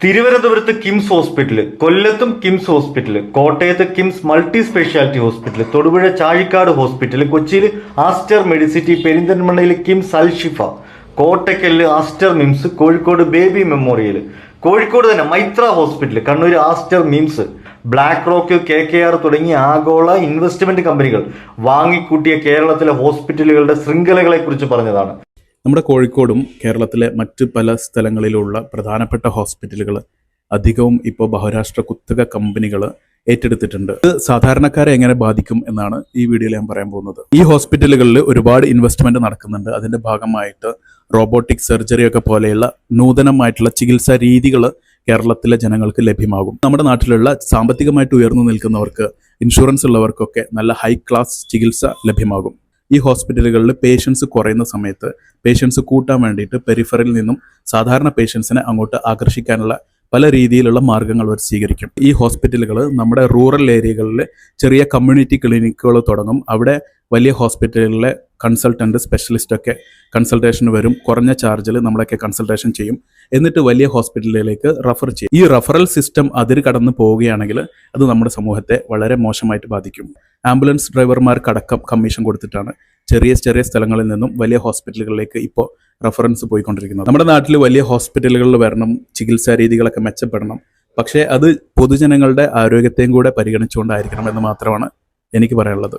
തിരുവനന്തപുരത്ത് കിംസ് ഹോസ്പിറ്റൽ കൊല്ലത്തും KIMS hospital കോട്ടയത്ത് KIMS multi speciality hospital Thodupuzha Chazhikad hospital കൊച്ചിയിൽ ആസ്റ്റർ മെഡിസിറ്റി പെരിന്തൽമണ്ണയിൽ KIMS Alshifa Kottakkal Aster MIMS Kozhikode baby memorial Kozhikode തന്നെ Maitra hospital Kannur Aster MIMS BlackRock K K R തുടങ്ങിയ ആഗോള investment കമ്പനികൾ വാങ്ങിക്കൂട്ടിയ കേരളത്തിലെ ഹോസ്പിറ്റലുകളുടെ ശൃംഖലകളെ കുറിച്ച് പറഞ്ഞതാണ്. നമ്മുടെ കോഴിക്കോടും കേരളത്തിലെ മറ്റ് പല സ്ഥലങ്ങളിലുള്ള പ്രധാനപ്പെട്ട ഹോസ്പിറ്റലുകൾ അധികവും ഇപ്പോൾ ബഹുരാഷ്ട്ര കുത്തക കമ്പനികൾ ഏറ്റെടുത്തിട്ടുണ്ട്. ഇത് സാധാരണക്കാരെ എങ്ങനെ ബാധിക്കും എന്നാണ് ഈ വീഡിയോയിൽ ഞാൻ പറയാൻ പോകുന്നത്. ഈ ഹോസ്പിറ്റലുകളിൽ ഒരുപാട് ഇൻവെസ്റ്റ്മെന്റ് നടക്കുന്നുണ്ട്. അതിന്റെ ഭാഗമായിട്ട് റോബോട്ടിക് സർജറി ഒക്കെ പോലെയുള്ള നൂതനമായിട്ടുള്ള ചികിത്സാ രീതികൾ കേരളത്തിലെ ജനങ്ങൾക്ക് ലഭ്യമാകും. നമ്മുടെ നാട്ടിലുള്ള സാമ്പത്തികമായിട്ട് ഉയർന്നു നിൽക്കുന്നവർക്ക് ഇൻഷുറൻസ് ഉള്ളവർക്കൊക്കെ നല്ല ഹൈ ക്ലാസ് ചികിത്സ ലഭ്യമാകും. ഈ ഹോസ്പിറ്റലുകളിൽ പേഷ്യൻസ് കുറയുന്ന സമയത്ത് പേഷ്യൻസ് കൂട്ടാൻ വേണ്ടിയിട്ട് പെരിഫറിൽ നിന്നും സാധാരണ പേഷ്യൻസിനെ അങ്ങോട്ട് ആകർഷിക്കാനുള്ള പല രീതിയിലുള്ള മാർഗങ്ങൾ അവർ സ്വീകരിക്കും. ഈ ഹോസ്പിറ്റലുകൾ നമ്മുടെ റൂറൽ ഏരിയകളിൽ ചെറിയ കമ്മ്യൂണിറ്റി ക്ലിനിക്കുകൾ തുടങ്ങും. അവിടെ വലിയ ഹോസ്പിറ്റലുകളിലെ കൺസൾട്ടന്റ് സ്പെഷ്യലിസ്റ്റൊക്കെ കൺസൾട്ടേഷന് വരും. കുറഞ്ഞ ചാർജിൽ നമ്മളൊക്കെ കൺസൾട്ടേഷൻ ചെയ്യും. എന്നിട്ട് വലിയ ഹോസ്പിറ്റലിലേക്ക് റഫർ ചെയ്യും. ഈ റഫറൽ സിസ്റ്റം അതിര് കടന്നു പോവുകയാണെങ്കിൽ അത് നമ്മുടെ സമൂഹത്തെ വളരെ മോശമായിട്ട് ബാധിക്കും. ആംബുലൻസ് ഡ്രൈവർമാർക്കടക്കം കമ്മീഷൻ കൊടുത്തിട്ടാണ് ചെറിയ ചെറിയ സ്ഥലങ്ങളിൽ നിന്നും വലിയ ഹോസ്പിറ്റലുകളിലേക്ക് ഇപ്പോൾ റെഫറൻസ് പോയിക്കൊണ്ടിരിക്കുന്നത്. നമ്മുടെ നാട്ടിൽ വലിയ ഹോസ്പിറ്റലുകളിൽ വരണം ചികിത്സാ രീതികളൊക്കെ മെച്ചപ്പെടണം. പക്ഷേ അത് പൊതുജനങ്ങളുടെ ആരോഗ്യത്തെയും കൂടെ പരിഗണിച്ചുകൊണ്ടായിരിക്കണം എന്ന് മാത്രമാണ് എനിക്ക് പറയാനുള്ളത്.